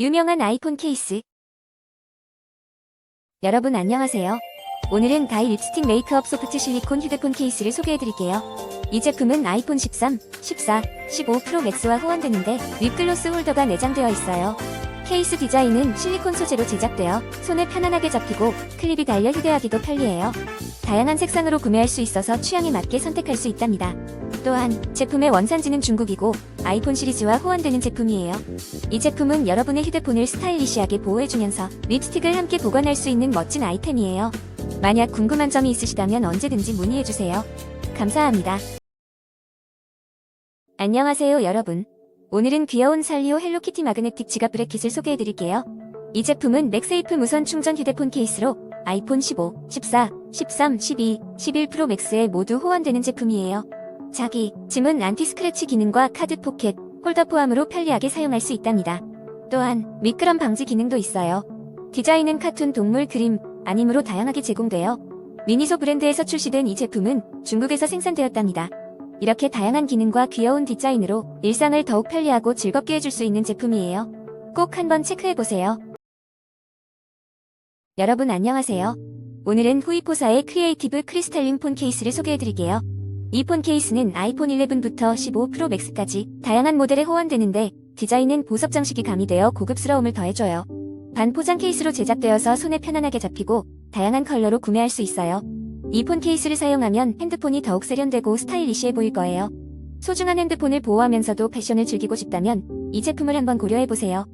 유명한 아이폰 케이스. 여러분 안녕하세요. 오늘은 다이 립스틱 메이크업 소프트 실리콘 휴대폰 케이스를 소개해드릴게요. 이 제품은 아이폰 13, 14, 15 프로 맥스와 호환되는데 립글로스 홀더가 내장되어 있어요. 케이스 디자인은 실리콘 소재로 제작되어 손에 편안하게 잡히고 클립이 달려 휴대하기도 편리해요. 다양한 색상으로 구매할 수 있어서 취향에 맞게 선택할 수 있답니다. 또한 제품의 원산지는 중국이고 아이폰 시리즈와 호환되는 제품이에요. 이 제품은 여러분의 휴대폰을 스타일리시하게 보호해주면서 립스틱을 함께 보관할 수 있는 멋진 아이템이에요. 만약 궁금한 점이 있으시다면 언제든지 문의해주세요. 감사합니다. 안녕하세요 여러분. 오늘은 귀여운 살리오 헬로키티 마그네틱 지갑 브래킷을 소개해드릴게요. 이 제품은 맥세이프 무선 충전 휴대폰 케이스로 아이폰 15, 14, 13, 12, 11 프로 맥스에 모두 호환되는 제품이에요. 자기, 짐은 안티 스크래치 기능과 카드 포켓, 홀더 포함으로 편리하게 사용할 수 있답니다. 또한 미끄럼 방지 기능도 있어요. 디자인은 카툰 동물 그림, 아님으로 다양하게 제공되어 미니소 브랜드에서 출시된 이 제품은 중국에서 생산되었답니다. 이렇게 다양한 기능과 귀여운 디자인으로 일상을 더욱 편리하고 즐겁게 해줄 수 있는 제품이에요. 꼭 한번 체크해보세요. 여러분 안녕하세요. 오늘은 후이포사의 크리에이티브 크리스탈린 폰 케이스를 소개해드릴게요. 이폰 케이스는 아이폰 11부터 15 프로 맥스까지 다양한 모델에 호환되는데 디자인은 보석 장식이 가미되어 고급스러움을 더해줘요. 반포장 케이스로 제작되어서 손에 편안하게 잡히고 다양한 컬러로 구매할 수 있어요. 이폰 케이스를 사용하면 핸드폰이 더욱 세련되고 스타일리시해 보일 거예요. 소중한 핸드폰을 보호하면서도 패션을 즐기고 싶다면 이 제품을 한번 고려해보세요.